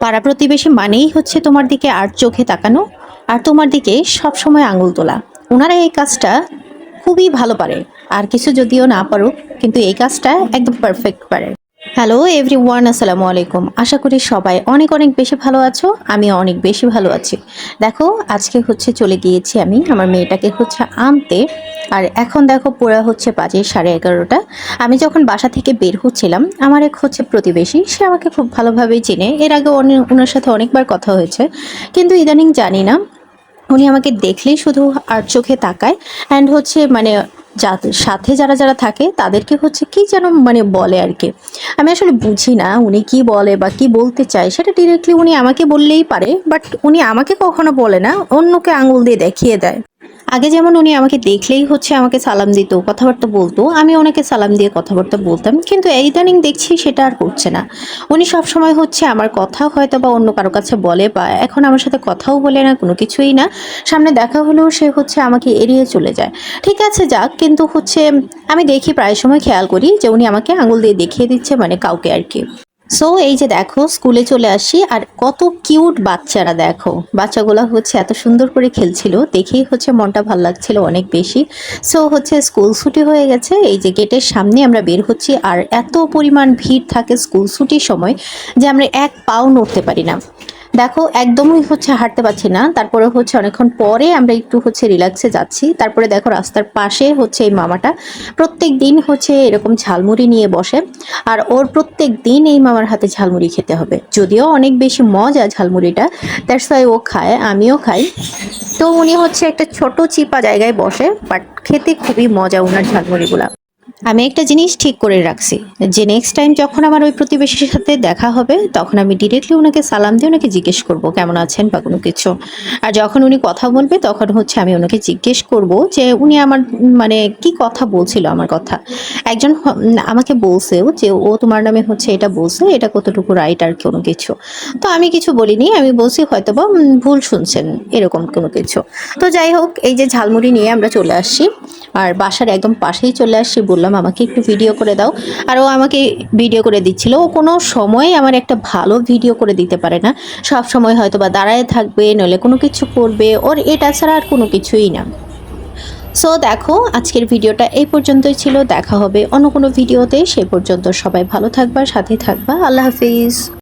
পাড়া প্রতিবেশী মানেই হচ্ছে তোমার দিকে আর চোখে তাকানো আর তোমার দিকে সব সময় আঙুল তোলা। ওনারা এই কাজটা খুবই ভালো পারে। আর কিছু যদিও না পারুক, কিন্তু এই কাজটা একদম পারফেক্ট পারে। হ্যালো এভরি ওয়ান আসসালামু আলাইকুম। আশা করি সবাই অনেক অনেক বেশি ভালো আছো আমি অনেক বেশি ভালো আছি। দেখো, আজকে হচ্ছে চলে গিয়েছি আমি, আমার মেয়েটাকে হচ্ছে আনতে। আর এখন দেখো, পুরো হচ্ছে বাজে সাড়ে এগারোটা। আমি যখন বাসা থেকে বের হচ্ছিলাম, আমার এক হচ্ছে প্রতিবেশী, সে আমাকে খুব ভালোভাবেই চেনে। এর আগে অনে- ওনার সাথে অনেকবার কথা হয়েছে, কিন্তু ইদানিং জানি না। উনি আমাকে দেখলেই শুধু আর চোখে তাকায়। অ্যান্ড হচ্ছে মানে সাথে যারা যারা থাকে তাদেরকে হচ্ছে কি যেন মানে বলে আর কি। আমি আসলে বুঝি না উনি কি বলে বা কি বলতে চায়, সেটা ডিরেক্টলি উনি আমাকে বললেই পারে বাট উনি আমাকে কখনো বলে না, অন্যকে আঙুল দিয়ে দেখিয়ে দেয়। আগে যেমন উনি আমাকে দেখলেই হচ্ছে আমাকে সালাম দিত, কথাবার্তা বলতো, আমি ওনাকে সালাম দিয়ে কথাবার্তা বলতাম, কিন্তু ইদানিং দেখছি সেটা আর করছে না। উনি সব সময় হচ্ছে আমার কথা হয়তো বা অন্য কারও কাছে বলে বা এখন আমার সাথে কথাও বলে না, কোনো কিছুই না। সামনে দেখা হলেও সে হচ্ছে আমাকে এড়িয়ে চলে যায়। ঠিক আছে, যাক, কিন্তু হচ্ছে আমি দেখি প্রায় সময় খেয়াল করি যে উনি আমাকে আঙুল দিয়ে দেখিয়ে দিচ্ছে মানে কাউকে আর কি। সো এই যে দেখো, স্কুলে চলে আসি আর কত কিউট বাচ্চারা দেখো। বাচ্চাগুলো হচ্ছে এত সুন্দর করে খেলছিল, দেখেই হচ্ছে মনটা ভালো লাগছিল অনেক বেশি। সো হচ্ছে স্কুল ছুটি হয়ে গেছে, এই যে গেটের সামনে আমরা বের হচ্ছি আর এত পরিমাণ ভিড় থাকে স্কুল ছুটির সময় যে আমরা এক পাও নড়তে পারি না। দেখো, একদমই হচ্ছে হাঁটতে পারছি না। তারপরে হচ্ছে অনেকক্ষণ পরে আমরা একটু হচ্ছে রিল্যাক্সে যাচ্ছি। তারপরে দেখো, রাস্তার পাশে হচ্ছে এই মামাটা প্রত্যেক দিন হচ্ছে এরকম ঝালমুড়ি নিয়ে বসে। আর ওর প্রত্যেক দিন এই মামার হাতে ঝালমুড়ি খেতে হবে। যদিও অনেক বেশি মজা ঝালমুড়িটা দ্যাটস ওয়াই ও খায়, আমিও খাই। তো উনি হচ্ছে একটা ছোট চিপা জায়গায় বসে বাট খেতে খুবই মজা ওনার ঝালমুড়িগুলা। আমি একটা জিনিস ঠিক করে রাখছি যে নেক্সট টাইম যখন আমার ওই প্রতিবেশীর সাথে দেখা হবে, তখন আমি ডিরেক্টলি ওনাকে সালাম দিয়ে ওনাকে জিজ্ঞেস করব, কেমন আছেন বা কোনো কিছু। আর যখন উনি কথা বলবে, তখন হচ্ছে আমি ওনাকে জিজ্ঞেস করব যে উনি আমার মানে কি কথা বলছিল আমার কথা। একজন আমাকে বলছেও যে ও তোমার নামে হচ্ছে এটা বলছে, এটা কতটুকু রাইট আর কোনো কিছু। তো আমি কিছু বলিনি, আমি বলছি হয়তো বা ভুল শুনছেন, এরকম কোনো কিছু। তো যাই হোক, এই যে ঝালমুড়ি নিয়ে আমরা চলে আসছি, আর বাসার একদম পাশেই চলে আসছি, বললাম আমাকে একটু ভিডিও করে দাও। আর ও আমাকে ভিডিও করে দিচ্ছিল। ও কোনো সময়ে আমার একটা ভালো ভিডিও করে দিতে পারে না। সব সময় হয়তো বা দাঁড়ায় থাকবে নলে কোনো কিছু করবে, ওর এটা ছাড়া আর কোনো কিছুই না। সো দেখো, আজকের ভিডিওটা এই পর্যন্তই ছিল। দেখা হবে অন্য কোনো ভিডিওতে সে পর্যন্ত সবাই ভালো থাকবা, সাথে থাকবা। আল্লাহ হাফিজ।